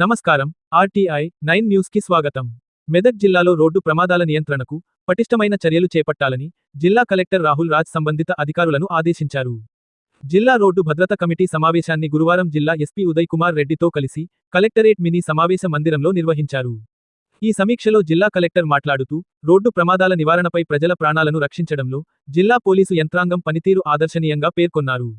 నమస్కారం RTI nine న్యూస్కి స్వాగతం. మెదక్ జిల్లాలో రోడ్డు ప్రమాదాల నియంత్రణకు పటిష్టమైన చర్యలు చేపట్టాలని జిల్లా కలెక్టర్ రాహుల్ రాజ్ సంబంధిత అధికారులను ఆదేశించారు. జిల్లా రోడ్డు భద్రత కమిటీ సమావేశాన్ని గురువారం జిల్లా ఎస్పీ ఉదయ్ కుమార్ రెడ్డితో కలిసి కలెక్టరేట్ మినీ సమావేశ మందిరంలో నిర్వహించారు. ఈ సమీక్షలో జిల్లా కలెక్టర్ మాట్లాడుతూ రోడ్డు ప్రమాదాల నివారణపై ప్రజల ప్రాణాలను రక్షించడంలో జిల్లా పోలీసు యంత్రాంగం పనితీరు ఆదర్శనీయంగా పేర్కొన్నారు.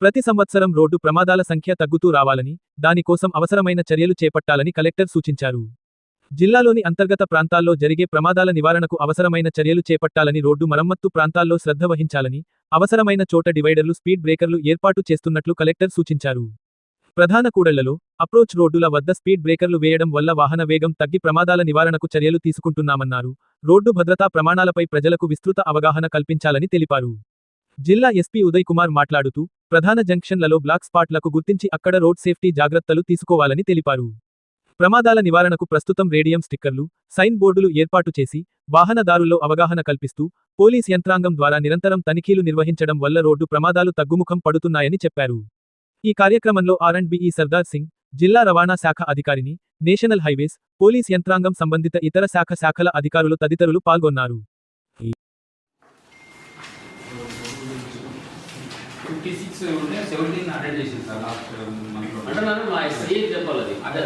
ప్రతి సంవత్సరం రోడ్డు ప్రమాదాల సంఖ్య తగ్గుతూ రావాలని దానికోసం అవసరమైన చర్యలు చేపట్టాలని కలెక్టర్ సూచించారు. జిల్లాలోని అంతర్గత ప్రాంతాల్లో జరిగే ప్రమాదాల నివారణకు అవసరమైన చర్యలు చేపట్టాలని రోడ్డు మరమ్మత్తు ప్రాంతాల్లో శ్రద్ధ వహించాలని అవసరమైన చోట డివైడర్లు స్పీడ్ బ్రేకర్లు ఏర్పాటు చేస్తున్నట్లు కలెక్టర్ సూచించారు. ప్రధాన కూడళ్ళలో అప్రోచ్ రోడ్డుల వద్ద స్పీడ్ బ్రేకర్లు వేయడం వల్ల వాహన వేగం తగ్గి ప్రమాదాల నివారణకు చర్యలు తీసుకుంటున్నామన్నారు. రోడ్డు భద్రతా ప్రమాణాలపై ప్రజలకు విస్తృత అవగాహన కల్పించాలని తెలిపారు. జిల్లా ఎస్పీ ఉదయ్ కుమార్ మాట్లాడుతూ ప్రధాన జంక్షన్లలో బ్లాక్ స్పాట్లకు గుర్తించి అక్కడ రోడ్ సేఫ్టీ జాగ్రత్తలు తీసుకోవాలని తెలిపారు. ప్రమాదాల నివారణకు ప్రస్తుతం రేడియం స్టిక్కర్లు సైన్ బోర్డులు ఏర్పాటు చేసి వాహనదారుల్లో అవగాహన కల్పిస్తూ పోలీస్ యంత్రాంగం ద్వారా నిరంతరం తనిఖీలు నిర్వహించడం వల్ల రోడ్డు ప్రమాదాలు తగ్గుముఖం పడుతున్నాయని చెప్పారు. ఈ కార్యక్రమంలో R and B E Sardar Singh జిల్లా రవాణా శాఖ అధికారిని నేషనల్ హైవేస్ పోలీస్ యంత్రాంగం సంబంధిత ఇతర శాఖ శాఖల అధికారులు తదితరులు పాల్గొన్నారు. ఫిఫ్టీ సిక్స్ ఉంటే సెవెంటీన్ అటెండ్ చేసింది సార్ లాస్ట్ మంత్లో అంటే నన్ను మా ఎస్ఐ చెప్పాలి అది అదే.